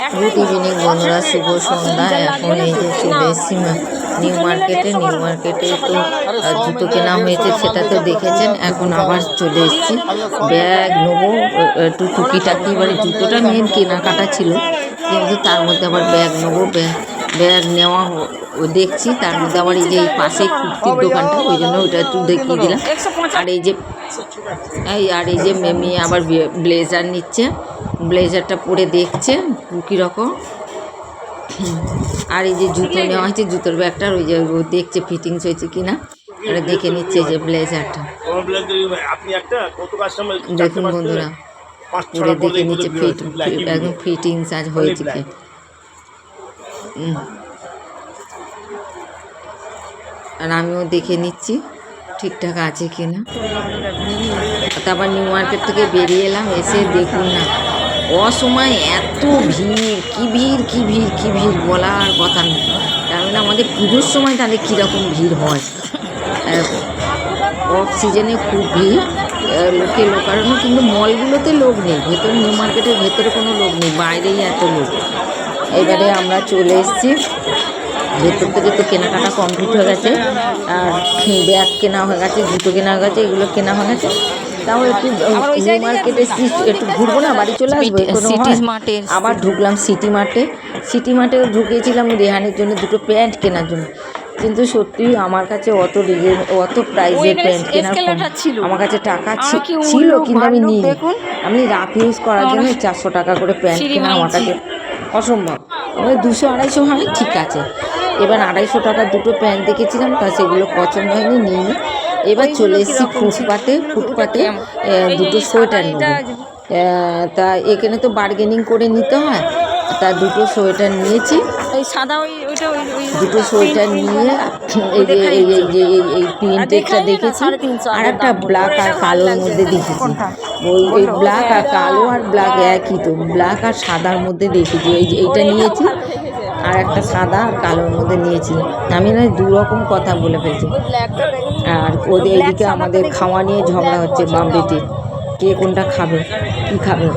Good evening বন্ধুরা শুভ সন্ধ্যা। এখন এই যে চলে এসেছি নিউ মার্কেটে নিউ মার্কেটে তো জুতো কেনা হয়েছে সেটা তো দেখেছেন। এখন আবার চলে এসেছি। ব্যাগ নেব একটু টুকিটাকি মানে জুতোটা মেন কেনাকাটা ছিল। কিন্তু তার মধ্যে আবার ব্যাগ নেব ব্যাগ ব্যাগ নেওয়া দেখছি তার মধ্যে আবার এই যে এই পাশে কুর্তির দোকানটা ওই জন্য ওইটা একটু দেখিয়ে দিলাম। আর এই যে এই আর এই যে মেমি আবার ব্লেজার নিচ্ছে। ব্লেজারটা পরে দেখছে কীরকম। আর এই যে জুতো নেওয়া হয়েছে জুতোর ব্যাগটা ওই যে ও দেখছে ফিটিংস হয়েছে কিনা এটা দেখে নিচ্ছে যে ব্লেজারটা। দেখুন বন্ধুরা পরে দেখে নিচ্ছে ফিট একদম ফিটিংস আজ হয়েছে কি? হুম। আর আমিও দেখে নিচ্ছি ঠিকঠাক আছে কি না তারপর নিউ মার্কেট থেকে বেরিয়ে এলাম এসে দেখুন না। অসময় এত ভিড়, কি ভিড় কি ভিড় কি ভিড় বলার কথা নেই। মানে আমাদের পুজোর সময় তাহলে কীরকম ভিড় হয়? অফ সিজনে খুব ভিড় লোকে লোকারণ্য কিন্তু মলগুলোতে লোক নেই, ভেতরে নিউ মার্কেটের ভেতরে কোনো লোক নেই, বাইরেই এত লোক। এবারে আমরা চলে এসেছি। ভেতর থেকে তো কেনাকাটা কমপ্লিট হয়ে গেছে, আর ব্যাগ কেনা হয়ে গেছে, জুতো কেনা হয়ে গেছে, এগুলো কেনা হয়ে গেছে। তাও একটু নিউ মার্কেটে একটু ঘুরবো না? বাড়ি চলে আসব? সিটি মার্টে আবার ঢুকলাম সিটি মার্টে। সিটি মার্টেও ঢুকেছিলাম রেহানের জন্য দুটো প্যান্ট কেনার জন্য। কিন্তু সত্যি আমার কাছে অত রিজেন অত প্রাইজের প্যান্ট কেনার আমার কাছে টাকা ছিল কিন্তু আমি নিই দেখুন। আমি রাফ ইউজ করার জন্য চারশো টাকা করে প্যান্ট কেনা আমার কাছে অসম্ভব। ওই দুশো আড়াইশো হয় ঠিক আছে। এবার আড়াইশো টাকার দুটো প্যান্ট দেখেছিলাম তা সেগুলো পছন্দ হয়নি নিইনি। এবার চলে এসেছি ফুটপাতে ফুটপাতে দুটো সোয়েটার নেব। তা এখানে তো বার্গেনিং করে নিতে হয় তা দুটো সোয়েটার নিয়েছি। ওই সাদা ওই ওইটা ওই ওই দুটো সোয়েটার নিয়ে এই যে এই এই যে এই এই প্রিন্টেডটা দেখেছি। আর একটা ব্ল্যাক আর কালোর মধ্যে দেখেছি। ওই ওই ব্ল্যাক আর কালো আর ব্ল্যাক একই তো। ব্ল্যাক আর সাদার মধ্যে দেখেছি। এই যে এইটা নিয়েছি। আর একটা সাদা আর কালোর মধ্যে নিয়েছি। আমি না দু রকম কথা বলে ফেলছি। আর ওদের এদিকে আমাদের খাওয়া নিয়ে ঝগড়া হচ্ছে বাম বেটির কে কোনটা খাবে? কি খাবে?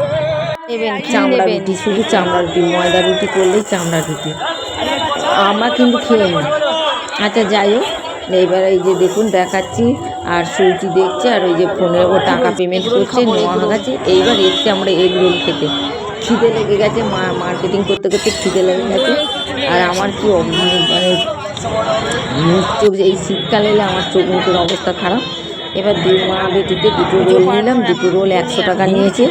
চামড়া রুটি শুধু চামড়া রুটি ময়দা রুটি করলেই চামড়া রুটি। আমরা কিন্তু খেয়ে নিই। আচ্ছা যাই হোক এইবার এই যে দেখুন দেখাচ্ছি। আর সুইটি দেখছে আর ওই যে ফোনের ও টাকা পেমেন্ট করছে নেওয়া হয়ে গেছে। এইবার এসছে আমরা এগ রোল খেতে। খিদে লেগে গেছে মা মার্কেটিং করতে করতে খিদে লেগে গেছে। আর আমার কি অব- মানে মুখ চোখ এই শীতকালে এলে আমার চোখ মুখের অবস্থা খারাপ। এবার দু মা বেটিতে দুটো রোল নিলাম দুটো রোল একশো টাকা নিয়েছে।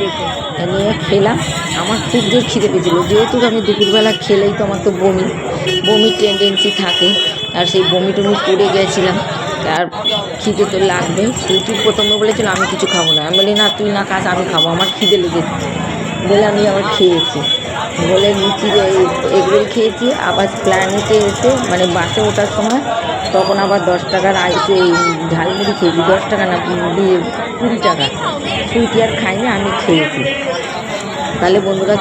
তা নিয়ে খেলাম। আমার খুব জোর খিদে পেয়েছিলো। যেহেতু আমি দুপুরবেলা খেলেই তো আমার তো বমি বমির টেন্ডেন্সি থাকে। আর সেই বমি টমি করে গেছিলাম। আর খিদে তো লাগবে সুইটি প্রথমে বলেছিল আমি কিছু খাব না। আমি বলি না তুই না কাজ আমি খাব। আমার খিদে লেগেছে। বলে আমি আবার খেয়েছি। বলে লুচি এগরোল খেয়েছি। আবার প্ল্যানেটে এসে মানে বাসে ওঠার সময়, তখন আবার দশ টাকার আইসে এই ঝালমুড়ি খেয়েছি। দশ টাকা না, কুড়ি টাকা। সুইটি আর খাইনি, আমি খেয়েছি। তাহলে বন্ধুরা